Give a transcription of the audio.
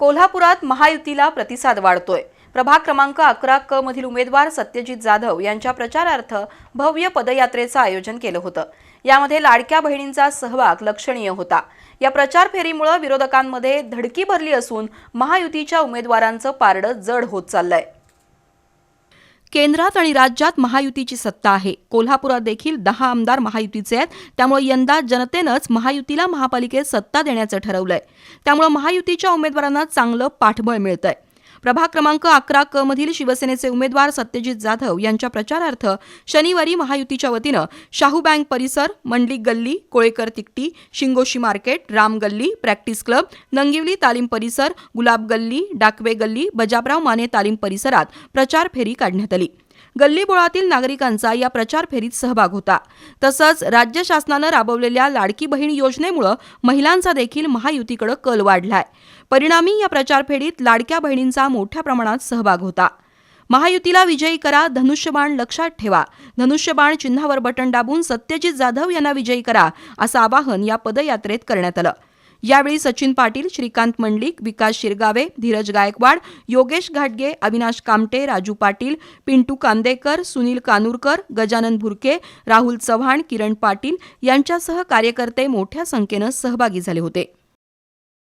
कोल्हापुरात महायुतीला प्रतिसाद वाढतोय. प्रभाग क्रमांक अकरा क मधील उमेदवार सत्यजित जाधव यांच्या प्रचारार्थ भव्य पदयात्रेचं आयोजन केलं होतं. यामध्ये लाडक्या बहिणींचा सहभाग लक्षणीय होता. या प्रचार फेरीमुळे विरोधकांमध्ये धडकी भरली असून महायुतीच्या उमेदवारांचं पारडं जड होत चाललंय. केंद्रात आणि राज्यात महायुतीची सत्ता आहे. कोल्हापुरात देखील दहा आमदार महायुतीचे आहेत. त्यामुळे यंदा जनतेनंच महायुतीला महापालिकेत सत्ता देण्याचं ठरवलंय. त्यामुळे महायुतीच्या उमेदवारांना चांगलं पाठबळ मिळतंय. प्रभाग क्रमांक अकरा क मधील शिवसेनेचे उमेदवार सत्यजित जाधव यांच्या प्रचारार्थ शनिवारी महायुतीच्या वतीनं शाहू बँक परिसर मंडली गल्ली Kolekar Tikti Shingoshi market Ram Galli practice club नंगिवली तालीम परिसर गुलाब गल्ली डाकवे गल्ली बजाबराव माने तालीम परिसरात प्रचार फेरी काढण्यात आली. गल्लीबोळातील नागरिकांचा या प्रचार फेरीत सहभाग होता. तसंच राज्य शासनानं राबवलेल्या लाडकी बहीण योजनेमुळं महिलांचा देखील महायुतीकडे कल वाढलाय. परिणामी या प्रचार फेरीत लाडक्या बहिणींचा मोठ्या प्रमाणात सहभाग होता. महायुतीला विजयी करा धनुष्यबाण लक्षात ठेवा. धनुष्यबाण चिन्हावर बटन दाबून सत्यजित जाधव यांना विजयी करा असं आवाहन या पदयात्रेत करण्यात आलं. यावेळी सचिन पाटील श्रीकांत मंडलिक विकास शिरगावे धीरज गायकवाड योगेश घाटगे अविनाश कामटे राजू पाटील पिंटू कांदेकर सुनील कानूरकर गजानन भुरके राहुल चव्हाण किरण पाटील यांच्यासह कार्यकर्ते मोठ्या संख्येनं सहभागी झाले होते.